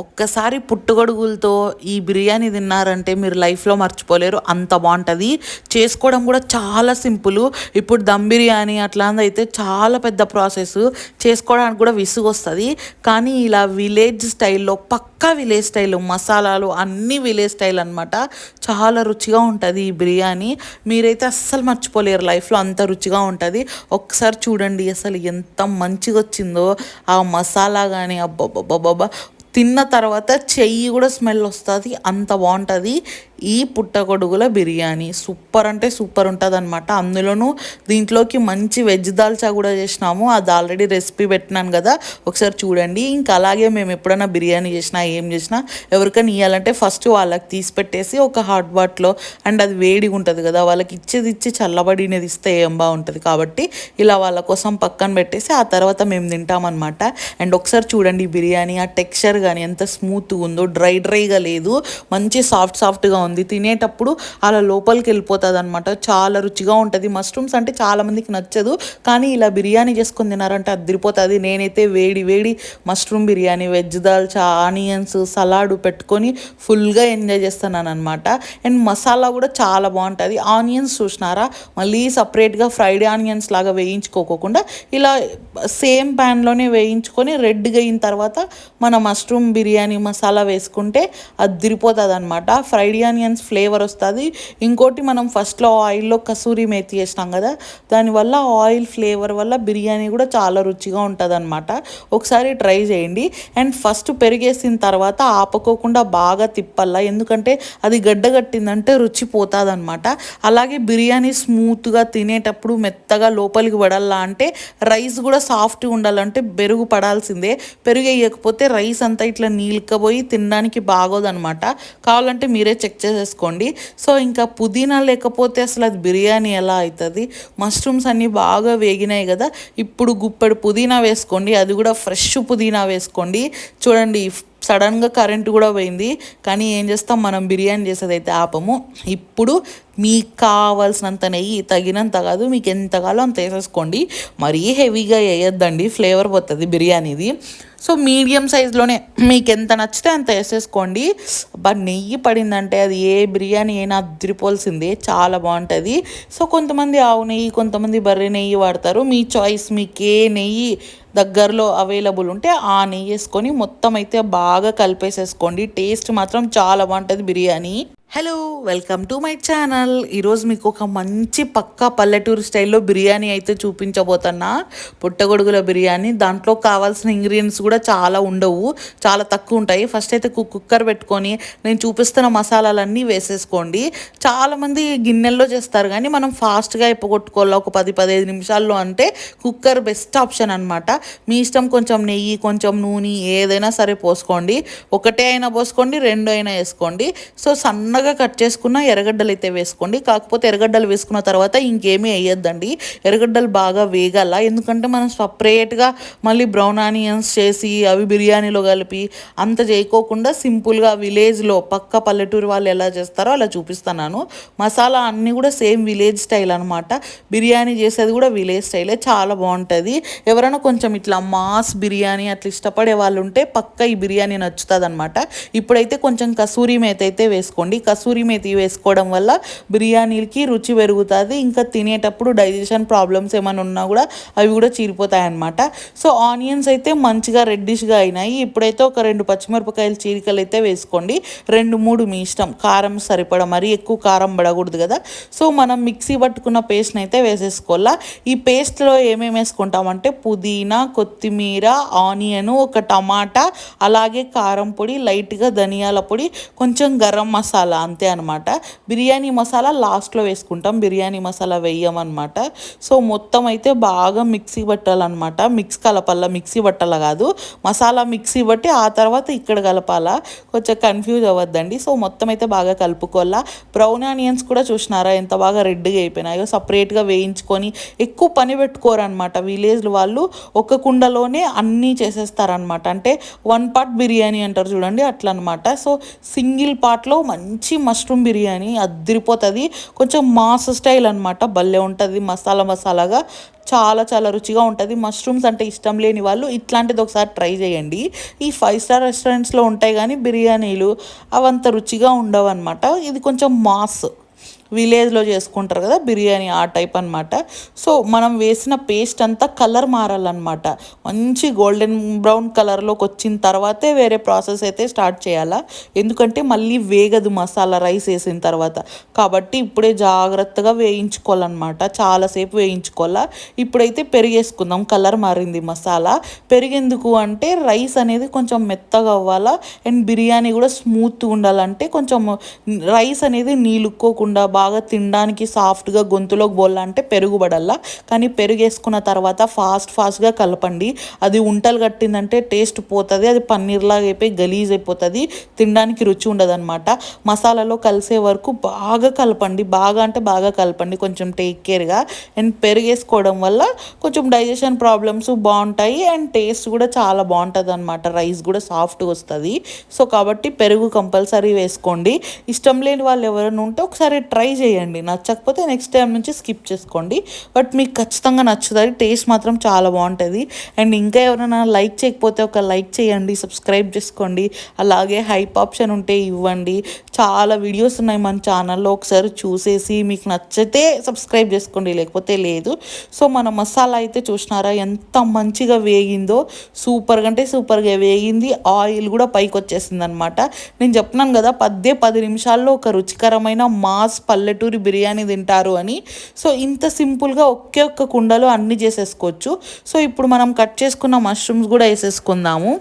ఒక్కసారి పుట్టుగొడుగులతో ఈ బిర్యానీ తిన్నారంటే మీరు లైఫ్లో మర్చిపోలేరు. అంత బాగుంటుంది. చేసుకోవడం కూడా చాలా సింపుల్. ఇప్పుడు దమ్ బిర్యానీ అట్లాంటి అయితే చాలా పెద్ద ప్రాసెస్. చేసుకోవడానికి కూడా విసుగు వస్తుంది. కానీ ఇలా విలేజ్ స్టైల్లో పక్కా విలేజ్ స్టైల్ మసాలాలు అన్నీ విలేజ్ స్టైల్ అనమాట చాలా రుచిగా ఉంటుంది ఈ బిర్యానీ. మీరైతే అస్సలు మర్చిపోలేరు. లైఫ్లో అంత రుచిగా ఉంటుంది. ఒకసారి చూడండి అసలు ఎంత మంచిగా వచ్చిందో ఆ మసాలా కానీ అబ్బబ్బబ్బబ్బా తిన్న తర్వాత చెయ్యి కూడా స్మెల్ వస్తుంది అంత బాగుంటుంది. ఈ పుట్టగొడుగుల బిర్యానీ సూపర్ అంటే సూపర్ ఉంటుంది అనమాట అందులోనూ దీంట్లోకి మంచి వెజ్ దాల్చా కూడా చేసినాము. అది ఆల్రెడీ రెసిపీ పెట్టినాను కదా. ఒకసారి చూడండి. ఇంకా అలాగే మేము ఎప్పుడైనా బిర్యానీ చేసినా ఏం చేసినా ఎవరికైనా ఇవ్వాలంటే ఫస్ట్ వాళ్ళకి తీసి పెట్టేసి ఒక హాట్ బాట్లో అండ్ అది వేడిగా ఉంటుంది కదా వాళ్ళకి ఇచ్చేది ఇచ్చి చల్లబడినది ఇస్తే ఏం బాగుంటుంది కాబట్టి ఇలా వాళ్ళ కోసం పక్కన పెట్టేసి ఆ తర్వాత మేము తింటామన్నమాట. అండ్ ఒకసారి చూడండి బిర్యానీ ఆ టెక్స్చర్ కానీ ఎంత స్మూత్గా ఉందో డ్రై డ్రైగా లేదు. మంచి సాఫ్ట్ సాఫ్ట్గా ఉంది. తినేటప్పుడు అలా లోపలికి వెళ్ళిపోతుంది అనమాట చాలా రుచిగా ఉంటుంది. మష్రూమ్స్ అంటే చాలామందికి నచ్చదు. కానీ ఇలా బిర్యానీ చేసుకొని తినారంటే అదిరిపోతుంది. నేనైతే వేడి వేడి mushroom biryani veg dalcha onions salad పెట్టుకొని ఫుల్గా ఎంజాయ్ చేస్తున్నాను అనమాట అండ్ మసాలా కూడా చాలా బాగుంటుంది. ఆనియన్స్ చూసినారా? మళ్ళీ సపరేట్గా ఫ్రైడ్ ఆనియన్స్ లాగా వేయించుకోకుండా ఇలా సేమ్ ప్యాన్లోనే వేయించుకొని రెడ్గా అయిన తర్వాత మన మష్రూమ్ బిర్యానీ మసాలా వేసుకుంటే అదిరిపోతుంది అనమాట ఫ్రైడ్ ఆనియన్స్ ఫ్లేవర్ వస్తుంది. ఇంకోటి మనం ఫస్ట్లో ఆయిల్లో కసూరి మేతి వేసినాం కదా దానివల్ల ఆయిల్ ఫ్లేవర్ వల్ల బిర్యానీ కూడా చాలా రుచిగా ఉంటుంది అనమాట ఒకసారి ట్రై చేయండి. అండ్ ఫస్ట్ పెరిగేసిన తర్వాత ఆపకోకుండా బాగా తిప్పల్లా ఎందుకంటే అది గడ్డ కట్టిందంటే రుచి పోతుంది అనమాట అలాగే బిర్యానీ స్మూత్గా తినేటప్పుడు మెత్తగా లోపలికి పడాలా అంటే రైస్ కూడా సాఫ్ట్గా ఉండాలంటే పెరుగు పడాల్సిందే. పెరుగు వేయకపోతే రైస్ అంతా ఇట్లా నీళ్ళకపోయి తినడానికి బాగోదనమాట కావాలంటే మీరే చెక్ చేసేసుకోండి సో ఇంకా పుదీనా లేకపోతే అసలు అది బిర్యానీ ఎలా అవుతుంది మష్రూమ్స్ అన్నీ బాగా వేగినాయి కదా. ఇప్పుడు గుప్పెడు పుదీనా వేసుకోండి. అది కూడా ఫ్రెష్ పుదీనా వేసుకోండి. చూడండి సడన్గా కరెంటు కూడా పోయింది. కానీ ఏం చేస్తాం? మనం బిర్యానీ చేసేది అయితే ఆపము. ఇప్పుడు మీకు కావాల్సినంత నెయ్యి తగినంత కాదు మీకు ఎంత కావాలో అంత వేసేసుకోండి. మరీ హెవీగా వేయొద్దండి ఫ్లేవర్ పోతుంది బిర్యానీది. సో మీడియం సైజులోనే మీకు ఎంత నచ్చితే అంత వేసేసుకోండి. బట్ నెయ్యి పడిందంటే అది ఏ బిర్యానీ అయినా అదిరిపోల్సిందే చాలా బాగుంటుంది. సో కొంతమంది ఆవు నెయ్యి కొంతమంది బర్రె నెయ్యి వాడతారు. మీ చాయిస్ మీకు ఏ నెయ్యి దగ్గరలో అవైలబుల్ ఉంటే ఆ నెయ్యి వేసుకొని మొత్తం అయితే బాగా కలిపేసేసుకోండి. టేస్ట్ మాత్రం చాలా బాగుంటుంది biryani. Hello welcome to my channel ఈరోజు మీకు ఒక మంచి పక్కా పల్లెటూరు స్టైల్లో బిర్యానీ అయితే చూపించబోతున్నా. పుట్టగొడుగుల బిర్యానీ. దాంట్లో కావాల్సిన ఇంగ్రీడియంట్స్ కూడా చాలా ఉండవు. చాలా తక్కువ ఉంటాయి. ఫస్ట్ అయితే కుక్కర్ పెట్టుకొని నేను చూపిస్తున్న మసాలాలన్నీ వేసేసుకోండి. చాలామంది గిన్నెల్లో చేస్తారు కానీ మనం ఫాస్ట్గా అయిపోగొట్టుకోవాలి ఒక పది పదిహేను నిమిషాల్లో అంటే కుక్కర్ బెస్ట్ ఆప్షన్ అనమాట మీ ఇష్టం కొంచెం నెయ్యి కొంచెం నూనె ఏదైనా సరే పోసుకోండి. ఒకటే అయినా పోసుకోండి రెండు అయినా వేసుకోండి. సో సన్నగా సన్నగా కట్ చేసుకున్న ఎర్రగడ్డలు అయితే వేసుకోండి. కాకపోతే ఎర్రగడ్డలు వేసుకున్న తర్వాత ఇంకేమీ వేయొద్దండి. ఎర్రగడ్డలు బాగా వేగాల. ఎందుకంటే మనం సపరేట్గా మళ్ళీ బ్రౌన్ ఆనియన్స్ చేసి అవి బిర్యానీలో కలిపి అంత చేయకోకుండా సింపుల్గా విలేజ్లో పక్క పల్లెటూరు వాళ్ళు ఎలా చేస్తారో అలా చూపిస్తున్నాను. మసాలా అన్నీ కూడా సేమ్ విలేజ్ స్టైల్ అనమాట బిర్యానీ చేసేది కూడా విలేజ్ స్టైలే. చాలా బాగుంటుంది. ఎవరైనా కొంచెం ఇట్లా మాస్ బిర్యానీ అట్లా ఇష్టపడే వాళ్ళు ఉంటే పక్క ఈ బిర్యానీ నచ్చుతుంది అనమాట ఇప్పుడైతే కొంచెం కసూరి మేత అయితే వేసుకోండి. కసూరి మేతి వేసుకోవడం వల్ల బిర్యానీలకి రుచి పెరుగుతుంది. ఇంకా తినేటప్పుడు డైజెషన్ ప్రాబ్లమ్స్ ఏమైనా ఉన్నా కూడా అవి కూడా చీరిపోతాయి అన్నమాట సో ఆనియన్స్ అయితే మంచిగా రెడ్డిష్గా అయినాయి. ఇప్పుడైతే ఒక రెండు పచ్చిమిరపకాయలు చీరికలు అయితే వేసుకోండి. రెండు మూడు మీ ఇష్టం. కారం సరిపడ మరీ ఎక్కువ కారం పడకూడదు కదా. సో మనం మిక్సీ పట్టుకున్న పేస్ట్ని అయితే వేసేసుకోవాలా. ఈ పేస్ట్లో ఏమేమి వేసుకుంటామంటే పుదీనా కొత్తిమీర ఆనియన్ ఒక టమాటా అలాగే కారం పొడి లైట్గా ధనియాల పొడి కొంచెం గరం మసాలా అంతే అనమాట బిర్యానీ మసాలా లాస్ట్లో వేసుకుంటాం. బిర్యానీ మసాలా వేయమన్నమాట. సో మొత్తం అయితే బాగా మిక్సీ పట్టాలన్నమాట. మిక్స్ కలపాల మిక్సీ పట్టాల కాదు. మసాలా మిక్సీ బట్టి ఆ తర్వాత ఇక్కడ కలపాలా. కొంచెం కన్ఫ్యూజ్ అవ్వద్దండి. సో మొత్తం అయితే బాగా కలుపుకోవాలా. బ్రౌన్ ఆనియన్స్ కూడా చూసినారా? ఎంత బాగా రెడ్గా అయిపోయినాయో. సపరేట్గా వేయించుకొని ఎక్కువ పని పెట్టుకోరనమాట విలేజ్ వాళ్ళు ఒక కుండలోనే అన్నీ చేసేస్తారనమాట అంటే వన్ పార్ట్ బిర్యానీ అంటారు చూడండి అట్లా అనమాట సో సింగిల్ పార్ట్లో మంచి మంచి మష్రూమ్ బిర్యానీ అదిరిపోతుంది. కొంచెం మాస్ స్టైల్ అనమాట భలే ఉంటుంది. మసాలా మసాలాగా చాలా చాలా రుచిగా ఉంటుంది. మష్రూమ్స్ అంటే ఇష్టం లేని వాళ్ళు ఇట్లాంటిది ఒకసారి ట్రై చేయండి. ఈ ఫైవ్ స్టార్ రెస్టారెంట్స్లో ఉంటాయి కానీ బిర్యానీలు అవంత రుచిగా ఉండవు అనమాట ఇది కొంచెం మాస్. విలేజ్లో చేసుకుంటారు కదా బిర్యానీ ఆ టైప్ అనమాట సో మనం వేసిన పేస్ట్ అంతా కలర్ మారాలన్నమాట. మంచి గోల్డెన్ బ్రౌన్ కలర్లోకి వచ్చిన తర్వాతే వేరే ప్రాసెస్ అయితే స్టార్ట్ చేయాలా? ఎందుకంటే మళ్ళీ వేగదు మసాలా రైస్ వేసిన తర్వాత. కాబట్టి ఇప్పుడే జాగ్రత్తగా వేయించుకోవాలన్నమాట. చాలాసేపు వేయించుకోవాలా? ఇప్పుడైతే పెరిగేసుకుందాం. కలర్ మారింది మసాలా. పెరిగేందుకు అంటే రైస్ అనేది కొంచెం మెత్తగా అవ్వాలా? అండ్ బిర్యానీ కూడా స్మూత్గా ఉండాలంటే కొంచెం రైస్ అనేది నీళ్ళుక్కోకుండా బాగా బాగా తినడానికి సాఫ్ట్గా గొంతులోకి బోళ్ళంటే పెరుగుబడల్లా. కానీ పెరుగు వేసుకున్న తర్వాత ఫాస్ట్ ఫాస్ట్గా కలపండి. అది ఉంటలు కట్టిందంటే టేస్ట్ పోతుంది అది పన్నీర్లాగా అయిపోయి గలీజ్ అయిపోతుంది తినడానికి రుచి ఉండదు అనమాట మసాలాలో కలిసే వరకు బాగా కలపండి బాగా అంటే బాగా కలపండి కొంచెం టేక్ కేర్గా అండ్ పెరుగు వేసుకోవడం వల్ల కొంచెం డైజెషన్ ప్రాబ్లమ్స్ బాగుంటాయి అండ్ టేస్ట్ కూడా చాలా బాగుంటుంది అనమాట రైస్ కూడా సాఫ్ట్గా వస్తుంది. సో కాబట్టి పెరుగు కంపల్సరీ వేసుకోండి. ఇష్టం లేని వాళ్ళు ఎవరైనా ఉంటే ఒకసారి ట్రై చేయండి. నచ్చకపోతే నెక్స్ట్ టైం నుంచి స్కిప్ చేసుకోండి. బట్ మీకు ఖచ్చితంగా నచ్చుతుంది. టేస్ట్ మాత్రం చాలా బాగుంటుంది. అండ్ ఇంకా ఎవరైనా లైక్ చేయకపోతే ఒక లైక్ చేయండి. సబ్స్క్రైబ్ చేసుకోండి. అలాగే హైప్ ఆప్షన్ ఉంటే ఇవ్వండి. చాలా వీడియోస్ ఉన్నాయి మన ఛానల్లో ఒకసారి చూసేసి మీకు నచ్చితే సబ్స్క్రైబ్ చేసుకోండి. లేకపోతే లేదు. సో మన మసాలా అయితే చూసినారా? ఎంత మంచిగా వేగిందో. సూపర్గా అంటే సూపర్గా వేగింది. ఆయిల్ కూడా పైకి వచ్చేసింది అనమాట నేను చెప్తున్నాను కదా పద్దే పది నిమిషాల్లో ఒక రుచికరమైన మాస్ పల్లెటూరి బిర్యానీ తింటారు అని. సో ఇంత సింపుల్గా ఒకే ఒక్క కుండలో అన్నీ చేసేసుకోవచ్చు. సో ఇప్పుడు మనం కట్ చేసుకున్న మష్రూమ్స్ కూడా వేసేసుకుందాము.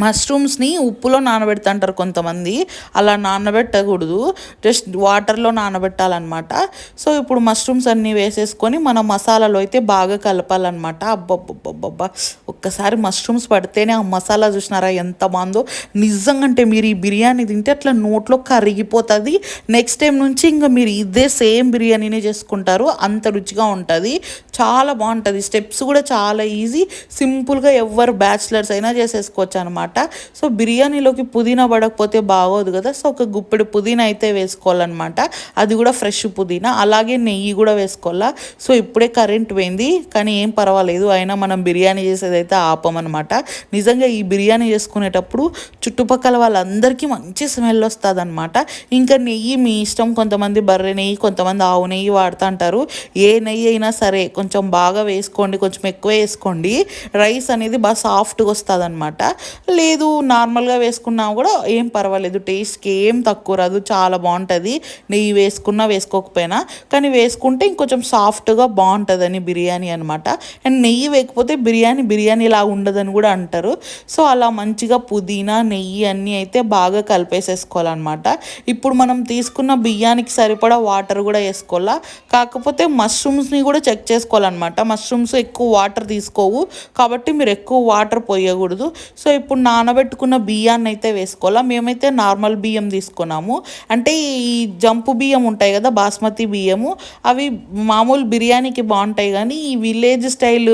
మష్రూమ్స్ని ఉప్పులో నానబెడుతుంటారు కొంతమంది. అలా నానబెట్టకూడదు. జస్ట్ వాటర్లో నానబెట్టాలన్నమాట. సో ఇప్పుడు మష్రూమ్స్ అన్నీ వేసేసుకొని మన మసాలాలో అయితే బాగా కలపాలన్నమాట. అబ్బబ్బబ్బబ్బబ్బా. ఒక్కసారి మష్రూమ్స్ పడితేనే ఆ మసాలా చూసినారా ఎంత బాగుందో. నిజంగా అంటే మీరు ఈ బిర్యానీ తింటే అట్లా నోట్లో కరిగిపోతుంది. నెక్స్ట్ టైం నుంచి ఇంకా మీరు ఇదే సేమ్ బిర్యానీనే చేసుకుంటారు. అంత రుచిగా ఉంటుంది. చాలా బాగుంటుంది. స్టెప్స్ కూడా చాలా ఈజీ. సింపుల్గా ఎవరు బ్యాచిలర్స్ అయినా చేసేసుకోవచ్చు అనమాట సో బిర్యానీలోకి పుదీనా పడకపోతే బాగోదు కదా. సో ఒక గుప్పెడు పుదీనా అయితే వేసుకోవాలన్నమాట. అది కూడా ఫ్రెష్ పుదీనా. అలాగే నెయ్యి కూడా వేసుకోవాలా. సో ఇప్పుడే కరెంట్ పోయింది. కానీ ఏం పర్వాలేదు. అయినా మనం బిర్యానీ చేసేదైతే ఆపమనమాట నిజంగా ఈ బిర్యానీ చేసుకునేటప్పుడు చుట్టుపక్కల వాళ్ళందరికీ మంచి స్మెల్ వస్తుంది అనమాట ఇంకా నెయ్యి మీ ఇష్టం. కొంతమంది బర్రె నెయ్యి కొంతమంది ఆవు నెయ్యి వాడుతూ అంటారు. ఏ నెయ్యి అయినా సరే కొంచెం బాగా వేసుకోండి. కొంచెం ఎక్కువ వేసుకోండి. రైస్ అనేది బాగా సాఫ్ట్గా వస్తుంది అనమాట లేదు నార్మల్గా వేసుకున్నా కూడా ఏం పర్వాలేదు. టేస్ట్కి ఏం తక్కువ రాదు. చాలా బాగుంటుంది. నెయ్యి వేసుకున్నా వేసుకోకపోయినా. కానీ వేసుకుంటే ఇంకొంచెం సాఫ్ట్గా బాగుంటుందని బిర్యానీ అనమాట అండ్ నెయ్యి వేయకపోతే బిర్యానీ బిర్యానీ ఇలా ఉండదని కూడా అంటారు. సో అలా మంచిగా పుదీనా నెయ్యి అన్నీ అయితే బాగా కలిపేసేసుకోవాలన్నమాట. ఇప్పుడు మనం తీసుకున్న బియ్యానికి సరిపడా వాటర్ కూడా వేసుకోవాలా? కాకపోతే మష్రూమ్స్ని కూడా చెక్ చేసుకోవాలన్నమాట. మష్రూమ్స్ ఎక్కువ వాటర్ తీసుకోవు. కాబట్టి మీరు ఎక్కువ వాటర్ పోయకూడదు. సో ఇప్పుడు నానబెట్టుకున్న బియ్యాన్ని అయితే వేసుకోవాలా? మేమైతే నార్మల్ బియ్యం తీసుకున్నాము. అంటే ఈ జంపు బియ్యం ఉంటాయి కదా బాస్మతి బియ్యము అవి మామూలు బిర్యానీకి బాగుంటాయి కానీ ఈ విలేజ్ స్టైల్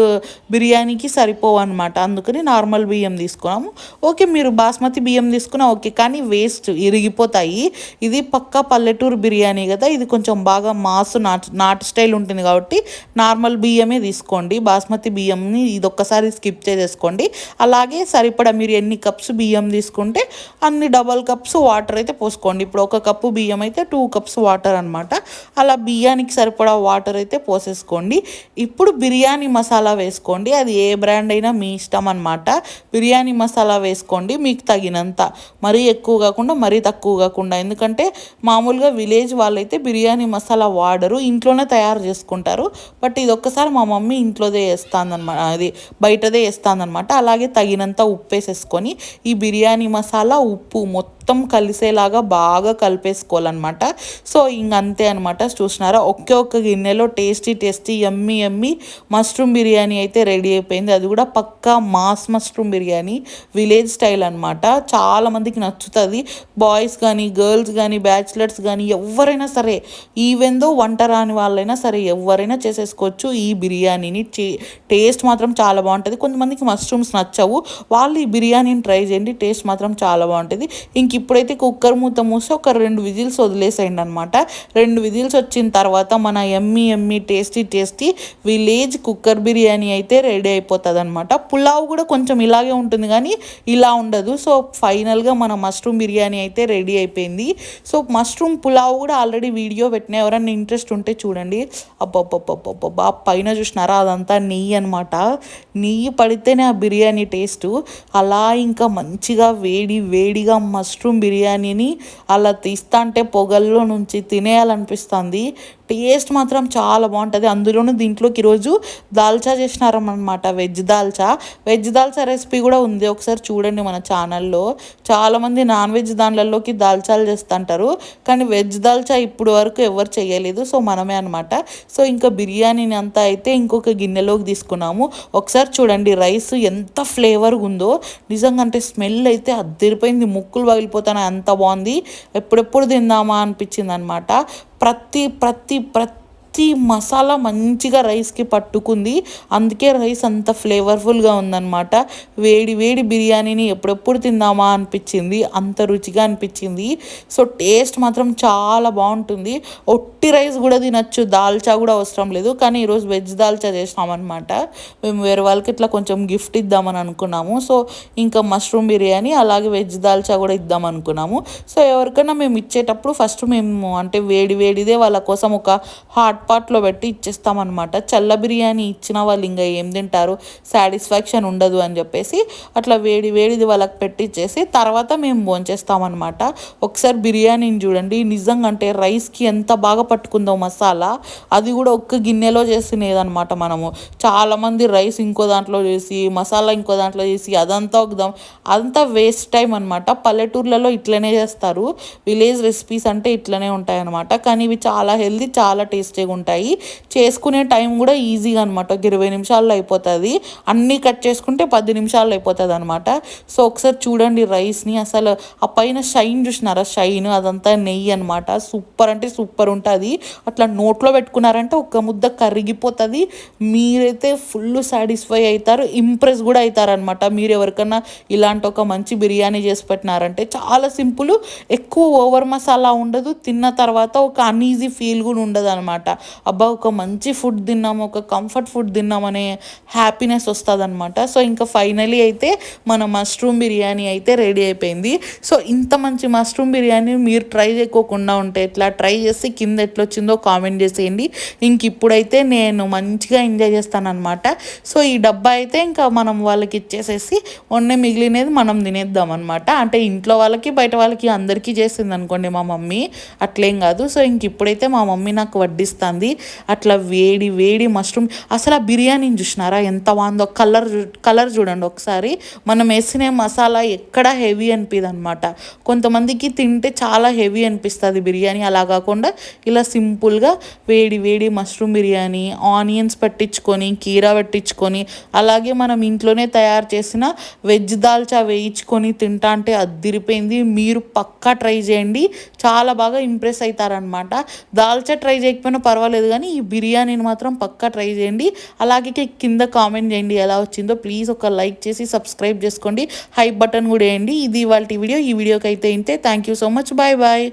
బిర్యానీకి సరిపోవు అనమాట అందుకని నార్మల్ బియ్యం తీసుకున్నాము. ఓకే మీరు బాస్మతి బియ్యం తీసుకున్నా ఓకే కానీ వేస్ట్ ఇరిగిపోతాయి. ఇది పక్కా పల్లెటూరు బిర్యానీ కదా ఇది కొంచెం బాగా మాసు నాటు నాటు స్టైల్ ఉంటుంది కాబట్టి నార్మల్ బియ్యమే తీసుకోండి. బాస్మతి బియ్యంని ఇది ఒక్కసారి స్కిప్ చేసేసుకోండి. అలాగే సరిపడా మీరు ఎన్ని కప్స్ బియ్యం తీసుకుంటే అన్ని డబల్ కప్స్ వాటర్ అయితే పోసుకోండి. ఇప్పుడు ఒక కప్పు బియ్యం అయితే టూ కప్స్ వాటర్ అనమాట అలా బియ్యానికి సరిపడా వాటర్ అయితే పోసేసుకోండి. ఇప్పుడు బిర్యానీ మసాలా వేసుకోండి. అది ఏ బ్రాండ్ అయినా మీ ఇష్టం అనమాట బిర్యానీ మసాలా వేసుకోండి మీకు తగినంత. మరీ ఎక్కువ కాకుండా మరీ తక్కువ కాకుండా. ఎందుకంటే మామూలుగా విలేజ్ వాళ్ళైతే బిర్యానీ మసాలా వాడరు ఇంట్లోనే తయారు చేసుకుంటారు. బట్ ఇది ఒక్కసారి మా మమ్మీ ఇంట్లోదే వేస్తాందనమాట అది బయటదే వేస్తాందనమాట అలాగే తగినంత ఉప్పు వేసేసుకొని ఈ బిర్యానీ మసాలా ఉప్పు మొత్తం మొత్తం కలిసేలాగా బాగా కలిపేసుకోవాలన్నమాట. సో ఇంక అంతే అనమాట చూసినారా? ఒకే ఒక్క గిన్నెలో టేస్టీ టేస్టీ ఎమ్మి ఎమ్మి మష్రూమ్ బిర్యానీ అయితే రెడీ అయిపోయింది. అది కూడా పక్కా mass mushroom biryani village style అనమాట చాలామందికి నచ్చుతుంది. బాయ్స్ కానీ గర్ల్స్ కానీ బ్యాచిలర్స్ కానీ ఎవరైనా సరే ఈవెన్ దో వంట రాని వాళ్ళైనా సరే ఎవరైనా చేసేసుకోవచ్చు. ఈ బిర్యానీని టేస్ట్ మాత్రం చాలా బాగుంటుంది. కొంతమందికి మష్రూమ్స్ నచ్చవు. వాళ్ళు ఈ బిర్యానీని ట్రై చేయండి. టేస్ట్ మాత్రం చాలా బాగుంటుంది. ఇంక ఇంక ఇప్పుడైతే కుక్కర్ మూత మూసి ఒక రెండు విజిల్స్ వదిలేసేయండి అనమాట రెండు విజిల్స్ వచ్చిన తర్వాత మన ఎమ్మి ఎమ్మి tasty tasty village cooker biryani అయితే రెడీ అయిపోతుంది అనమాట పులావ్ కూడా కొంచెం ఇలాగే ఉంటుంది కానీ ఇలా ఉండదు. సో ఫైనల్గా మన మష్రూమ్ బిర్యానీ అయితే రెడీ అయిపోయింది. సో మష్రూమ్ పులావ్ కూడా ఆల్రెడీ వీడియో పెట్టిన ఎవరైనా ఇంట్రెస్ట్ ఉంటే చూడండి. అబ్బబ్బబ్బబ్బబ్బా పైన చూసినారా? అదంతా నెయ్యి అనమాట. నెయ్యి పడితేనే ఆ బిర్యానీ టేస్ట్. అలా ఇంకా మంచిగా వేడి వేడిగా మష్రూమ్ బిర్యానీని అలా తీస్తా అంటే పొగల్లో నుంచి తినేయాలనిపిస్తుంది. టేస్ట్ మాత్రం చాలా బాగుంటుంది. అందులోనూ దీంట్లోకి ఈరోజు dalcha చేసినారనమాట veg dalcha. Veg dalcha recipe కూడా ఉంది. ఒకసారి చూడండి మన ఛానల్లో. చాలామంది నాన్ వెజ్ దానిలలోకి దాల్చాలు చేస్తుంటారు. కానీ వెజ్ దాల్చా ఇప్పుడు వరకు ఎవరు చేయలేదు. సో మనమే అనమాట సో ఇంకా బిర్యానీని అంతా అయితే ఇంకొక గిన్నెలోకి తీసుకున్నాము. ఒకసారి చూడండి రైస్ ఎంత ఫ్లేవర్ ఉందో. నిజంగా అంటే స్మెల్ అయితే అద్దరిపోయింది. ముక్కులు పగిలిపోతాను అంత బాగుంది. ఎప్పుడెప్పుడు తిందామా అనిపించింది అనమాట ప్రతి ప్రతి ప్రతి ప్రతి మసాలా మంచిగా రైస్కి పట్టుకుంది. అందుకే రైస్ అంత ఫ్లేవర్ఫుల్గా ఉందన్నమాట. వేడి వేడి బిర్యానీని ఎప్పుడెప్పుడు తిందామా అనిపించింది. అంత రుచిగా అనిపించింది. సో టేస్ట్ మాత్రం చాలా బాగుంటుంది. ఒట్టి రైస్ కూడా తినచ్చు. దాల్చా కూడా అవసరం లేదు. కానీ ఈరోజు వెజ్ దాల్చా చేసినామన్నమాట. మేము వేరే వాళ్ళకి ఇట్లా కొంచెం గిఫ్ట్ ఇద్దామని అనుకున్నాము. సో ఇంకా మష్రూమ్ బిర్యానీ అలాగే వెజ్ దాల్చా కూడా ఇద్దాం అనుకున్నాము. సో ఎవరికైనా మేము ఇచ్చేటప్పుడు ఫస్ట్ మేము అంటే వేడి వేడిదే వాళ్ళ కోసం ఒక హాట్ పాట్లో పెట్టి ఇచ్చేస్తామన్నమాట. చల్ల బిర్యానీ ఇచ్చిన వాళ్ళు ఇంకా ఏం తింటారు? సాటిస్ఫాక్షన్ ఉండదు అని చెప్పేసి అట్లా వేడి వేడిది వాళ్ళకి పెట్టిచ్చేసి తర్వాత మేము భోంచేస్తామన్నమాట. ఒకసారి బిర్యానీని చూడండి. నిజంగా అంటే రైస్కి ఎంత బాగా పట్టుకుందో మసాలా. అది కూడా ఒక్క గిన్నెలో చేసినదనమాట మనము. చాలామంది రైస్ ఇంకో దాంట్లో చేసి మసాలా ఇంకో దాంట్లో చేసి అదంతా ఒకదాం. అదంతా వేస్ట్ టైం అనమాట పల్లెటూర్లలో ఇట్లనే చేస్తారు. విలేజ్ రెసిపీస్ అంటే ఇట్లనే ఉంటాయి అనమాట కానీ ఇవి చాలా హెల్దీ చాలా టేస్టీగా ఉంటాయి. చేసుకునే టైం కూడా ఈజీగా అనమాట ఒక ఇరవై నిమిషాల్లో అయిపోతుంది. అన్నీ కట్ చేసుకుంటే పది నిమిషాల్లో అయిపోతుంది అనమాట సో ఒకసారి చూడండి రైస్ని. అసలు ఆ పైన షైన్ చూసినారా? షైన్ అదంతా నెయ్యి అనమాట సూపర్ అంటే సూపర్ ఉంటుంది. అట్లా నోట్లో పెట్టుకున్నారంటే ఒక ముద్ద కరిగిపోతుంది. మీరైతే ఫుల్ సాటిస్ఫై అవుతారు ఇంప్రెస్ కూడా అవుతారనమాట మీరు ఎవరికన్నా ఇలాంటి ఒక మంచి బిర్యానీ చేసి పెట్టినారంటే చాలా సింపుల్. ఎక్కువ ఓవర్ మసాలా ఉండదు. తిన్న తర్వాత ఒక అన్ఈజీ ఫీల్ కూడా ఉండదు అనమాట అబ్బా ఒక మంచి ఫుడ్ తిన్నాము ఒక కంఫర్ట్ ఫుడ్ తిన్నామనే హ్యాపీనెస్ వస్తుంది అనమాట సో ఇంకా ఫైనలీ అయితే మన మష్రూమ్ బిర్యానీ అయితే రెడీ అయిపోయింది. సో ఇంత మంచి మష్రూమ్ బిర్యానీ మీరు ట్రై చేయకోకుండా ఉంటే ఎట్లా? ట్రై చేసి కింద ఎట్లా వచ్చిందో కామెంట్ చేసేయండి. ఇంక ఇప్పుడైతే నేను మంచిగా ఎంజాయ్ చేస్తానమాట సో ఈ డబ్బా అయితే ఇంకా మనం వాళ్ళకి ఇచ్చేసేసి వండే మిగిలినది మనం తినేద్దాం అనమాట అంటే ఇంట్లో వాళ్ళకి బయట వాళ్ళకి అందరికీ చేసింది అనుకోండి మా మమ్మీ అట్లేం కాదు. సో ఇంక ఇప్పుడైతే మా మమ్మీ నాకు వడ్డిస్తాను వడ్డిస్తుంది అట్లా వేడి వేడి మష్రూమ్. అసలు ఆ బిర్యానీని చూసినారా? ఎంత బాగుందో. కలర్ కలర్ చూడండి ఒకసారి. మనం వేసిన మసాలా ఎక్కడ హెవీ అనిపిది అనమాట కొంతమందికి తింటే చాలా హెవీ అనిపిస్తుంది బిర్యానీ. అలా కాకుండా ఇలా సింపుల్గా వేడి వేడి మష్రూమ్ బిర్యానీ ఆనియన్స్ పట్టించుకొని కీరా పెట్టించుకొని అలాగే మనం ఇంట్లోనే తయారు చేసిన వెజ్ దాల్చా వేయించుకొని తింటా అంటే అద్దిరిపోయింది. మీరు పక్కా ట్రై చేయండి. చాలా బాగా ఇంప్రెస్ అవుతారనమాట దాల్చా ట్రై చేయకపోయినా పర్వాలేదు. కానీ ఈ బిర్యానీని మాత్రం పక్కా ట్రై చేయండి. అలాగే కింద కామెంట్ చేయండి ఎలా వచ్చిందో. ప్లీజ్ ఒక లైక్ చేసి సబ్స్క్రైబ్ చేసుకోండి. హై బటన్ కూడా వేయండి. ఇది వాళ్ళ వీడియో. ఈ వీడియోకి అయితే ఇంతే. Thank you so much. Bye bye.